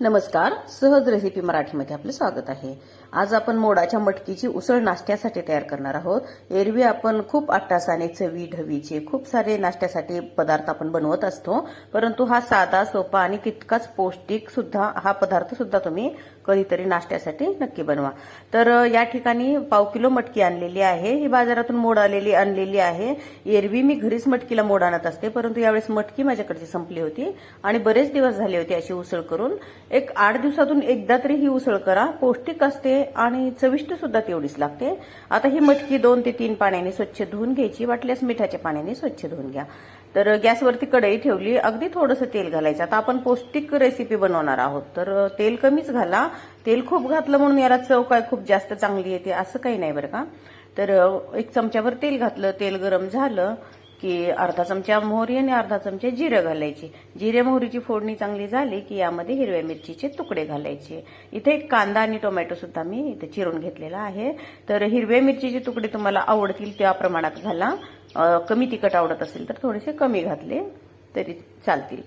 नमस्कार सहज रेसिपी मराठीमध्ये आपलं स्वागत आहे. आज आपण मोडाच्या मटकीची उसळ नाश्त्यासाठी तयार करणार आहोत. एरवी आपण खूप आट्टासाने चवी ढवीचे खूप सारे नाश्त्यासाठी पदार्थ आपण बनवत असतो. परंतु हा साधा सोपा आणि तितकाच पौष्टिक सुद्धा हा पदार्थ सुद्धा तुम्ही कधीतरी नाश्त्यासाठी नक्की बनवा. तर या ठिकाणी पाव किलो मटकी आणलेली आहे. ही बाजारातून मोड आलेली आणलेली आहे. एरवी मी घरीच मटकीला मोड आणत असते परंतु यावेळेस मटकी माझ्याकडची संपली होती आणि बरेच दिवस झाले होते अशी उसळ करून. एक आठ दिवसातून एकदा तरी ही उसळ करा. पौष्टिक असते आणि चविष्ट सुद्धा तेवढीच लागते. आता ही मटकी दोन ते तीन पाण्याने स्वच्छ धुवून घ्यायची. वाटल्यास मिठाच्या पाण्याने स्वच्छ धुवून घ्या. तर गॅसवरती कढई ठेवली अगदी थोडंसं तेल घालायचं. आता आपण पौष्टिक रेसिपी बनवणार आहोत. तर तेल कमीच घाला. तेल खूप घातलं म्हणून याला चव काय खूप जास्त चांगली येते असं काही नाही बरं का. तर एक चमच्यावर तेल घातलं. तेल गरम झालं की अर्धा चमचा मोहरी आणि अर्धा चमचा जिरं घालायचे. जिरे मोहरीची फोडणी चांगली झाली की यामध्ये हिरव्या मिरचीचे तुकडे घालायचे. इथे एक कांदा आणि टोमॅटो सुद्धा मी इथे चिरून घेतलेला आहे. तर हिरव्या मिरचीचे तुकडे तुम्हाला आवडतील त्या प्रमाणात घाला. कमी तिखट आवडत असेल तर थोडेसे कमी घातले तरी चालतील.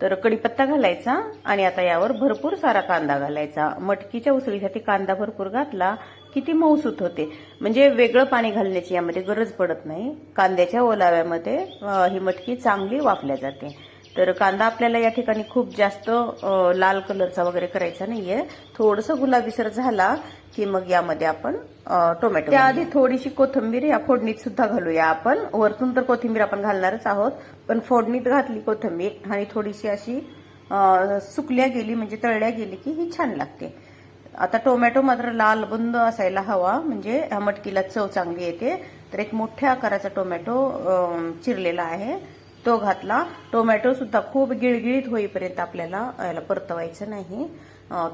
तर कढीपत्ता घालायचा आणि आता यावर भरपूर सारा कांदा घालायचा. मटकीच्या उसळीसाठी कांदा भरपूर घातला की ती मऊसूत होते. म्हणजे वेगळं पाणी घालण्याची यामध्ये गरज पडत नाही. कांद्याच्या ओलाव्यामध्ये ही मटकी चांगली वाफल्या जाते. तर कांदा आपल्याला या ठिकाणी खूप जास्त लाल कलरचा वगैरे करायचा नाहीये. थोडंसं गुलाबीसर झाला की मग यामध्ये आपण टोमॅटो त्याआधी थोडीशी कोथिंबीर या फोडणीत सुद्धा घालूया आपण. वरतून तर कोथिंबीर आपण घालणारच आहोत पण फोडणीत घातली कोथिंबीर आणि थोडीशी अशी सुकल्या गेली म्हणजे तळल्या गेली की ही छान लागते. आता टोमॅटो मात्र लाल बंद असायला हवा म्हणजे ह्या मटकीला चव चांगली येते. तर एक मोठ्या आकाराचा टोमॅटो चिरलेला आहे. तो घातला. टोमॅटो सुद्धा खूप गिळगिळीत होईपर्यंत आपल्याला याला परतवायचं नाही.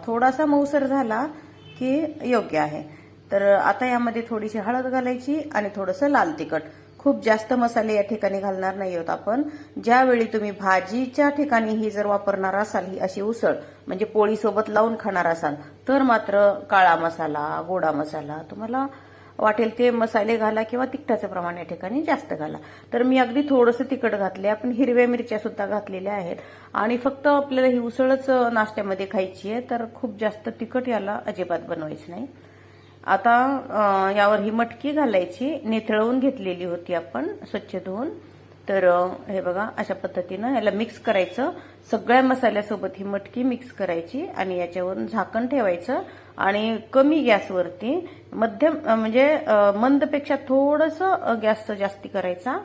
थोडासा मऊसर झाला की योग्य आहे. तर आता यामध्ये थोडीशी हळद घालायची आणि थोडंसं लाल तिखट. खूप जास्त मसाले या ठिकाणी घालणार नाही आहोत आपण. ज्यावेळी तुम्ही भाजीच्या ठिकाणी ही जर वापरणार असाल ही अशी उसळ म्हणजे पोळीसोबत लावून खाणार असाल तर मात्र काळा मसाला गोडा मसाला तुम्हाला वाटेल ते मसाले घाला किंवा तिखटाचं प्रमाण या ठिकाणी जास्त घाला. तर मी अगदी थोडंसं तिखट घातले आपण हिरव्या मिरच्या सुद्धा घातलेल्या आहेत. आणि फक्त आपल्याला ही उसळच नाश्त्यामध्ये खायची आहे तर खूप जास्त तिखट याला अजिबात बनवायचं नाही. आता यावर ही मटकी घालायची. निथळवून घेतलेली होती आपण स्वच्छ धुवून. तर हे बघा अशा पद्धतीनं याला मिक्स करायचं. सगळ्या मसाल्यासोबत ही मटकी मिक्स करायची आणि याच्यावरून झाकण ठेवायचं आणि कमी गॅसवरती मध्यम म्हणजे मंदपेक्षा थोडंसं गॅस जास्ती करायचा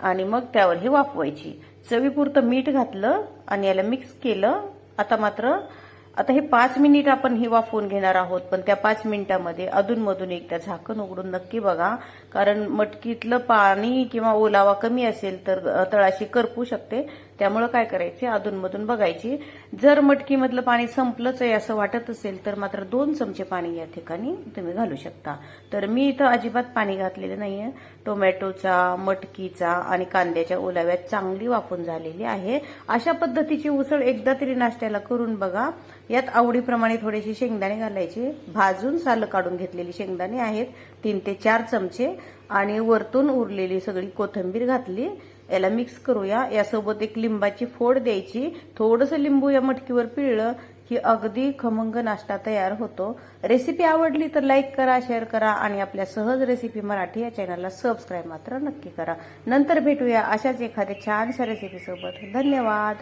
आणि मग त्यावर ही वाफवायची. चवीपुरतं मीठ घातलं आणि याला मिक्स केलं. आता मात्र आता हे पाच मिनिट आपण हिवा वाफवून घेणार आहोत पण त्या पाच मिनिटामध्ये अधूनमधून एकदा झाकण उघडून नक्की बघा. कारण मटकीतलं पाणी किंवा ओलावा कमी असेल तर तळाशी करपू शकते. त्यामुळं काय करायचे? अधूनमधून बघायची. जर मटकीमधलं पाणी संपलंच आहे असं वाटत असेल तर मात्र दोन चमचे पाणी या ठिकाणी तुम्ही घालू शकता. तर मी इथं अजिबात पाणी घातलेलं नाहीये. टोमॅटोचा मटकीचा आणि कांद्याच्या ओलाव्यात चांगली वाफून झालेली आहे. अशा पद्धतीची उसळ एकदा तरी नाश्त्याला करून बघा. यात आवडीप्रमाणे थोडेसे शेंगदाणे घालायचे. भाजून सालं काढून घेतलेली शेंगदाणे आहेत. तीन ते चार चमचे. आणि वरतून उरलेली सगळी कोथिंबीर घातली. याला मिक्स करूया. यासोबत एक लिंबाची फोड द्यायची. थोडंसं लिंबू या मटकीवर पिळलं की अगदी खमंग नाश्ता तयार होतो. रेसिपी आवडली तर लाईक करा शेअर करा आणि आपल्या सहज रेसिपी मराठी या चॅनलला सबस्क्राईब मात्र नक्की करा. नंतर भेटूया अशाच एखाद्या छानशा रेसिपीसोबत धन्यवाद.